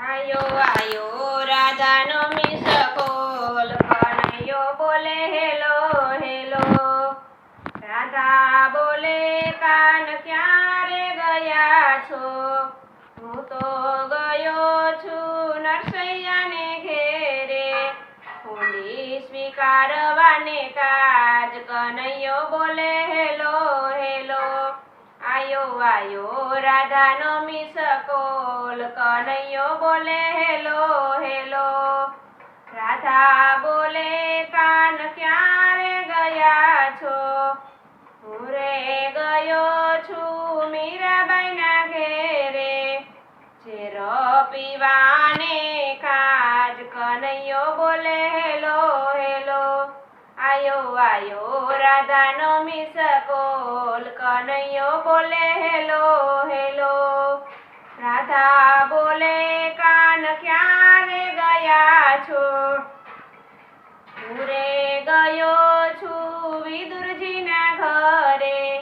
આયો આયો રાધાનો મિસકોલ કનૈયો બોલે હેલો હેલો રાધા બોલે કાન ક્યારે ગયા છો હું તો ગયો છું નરસૈયાને ઘેરે હુંડી સ્વીકારવાને કાજ કનૈયો બોલે હેલો હેલો આયો રાધાનો મિસકોલ કનૈયો બોલે, હેલો હેલો. રાધા બોલે, કાન ક્યારે ગયા છો? હું ગયો છું મીરાબાઈના ઘેરે. ચેરો પીવાને આયો આયો રાધાનો મિસકોલ કનૈયો બોલે, હેલો હેલો. રાધા બોલે, કાન ક્યારે ગયા છો? પૂરે ગયો છું વિદુરજીના ઘરે.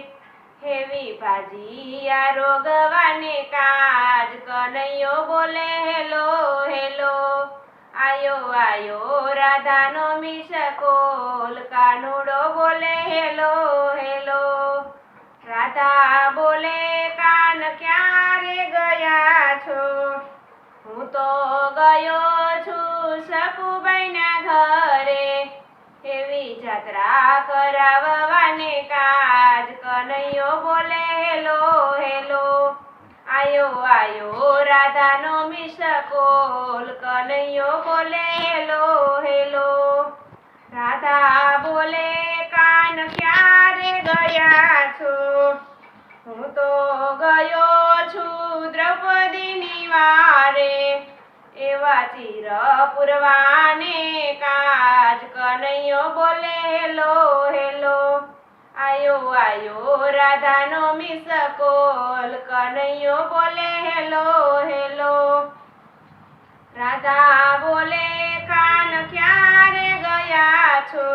હેવી ભાજી આ રોગવાને કાજ. કનૈયો બોલે હેલો હેલો આયો આયો, રાધાનો મિસકોલ કાનુડો બોલે, હેલો હેલો. રાધા બોલે, કાન ક્યારે ગયા છો? હું તો ગયો છું સપુબાઈના ઘરે. એવી જાત્રા કરાવવાને કાજ. કનૈયો બોલે, હેલો હેલો. આયો આયો, રાધાનો મિસકોલ કનૈયો બોલે, હેલો હેલો. રાધા બોલે, કાન ક્યારે ગયા છો? હું તો ગયો છું દ્રૌપદીની વારે, એવા ચિર પુરવાને કાજ. કનૈયો બોલે, હેલો આયો આયો, રાધાનો મિસકોલ કનૈયો બોલે, હેલો હેલો. રાધા બોલે, કાન ક્યારે ગયા છો?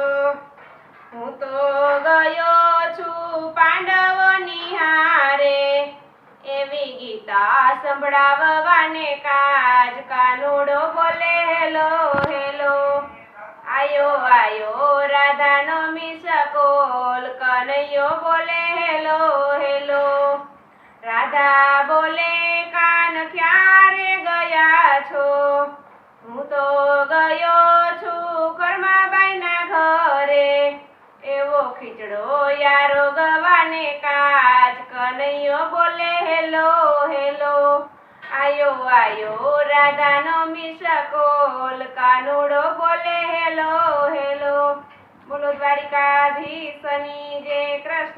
હું તો ગયો છું પાંડવો નિહારે એવી ગીતા સંભળાવવાને કાજ, કાનુડો બોલે, હેલો હેલો. બોલે, હેલો હેલો. રાધા બોલે, કાન ક્યારે ગયા છો? હું તો ગયો છું કર્માબાઈના ઘરે. એવો ખીચડો યારો ગવાને કાજ કનૈયો બોલે, હેલો હેલો. આયો આયો, રાધાનો મિસકોલ કાનુડો બોલે બોલો દ્વારિકાધીશની જય કૃષ્ણ.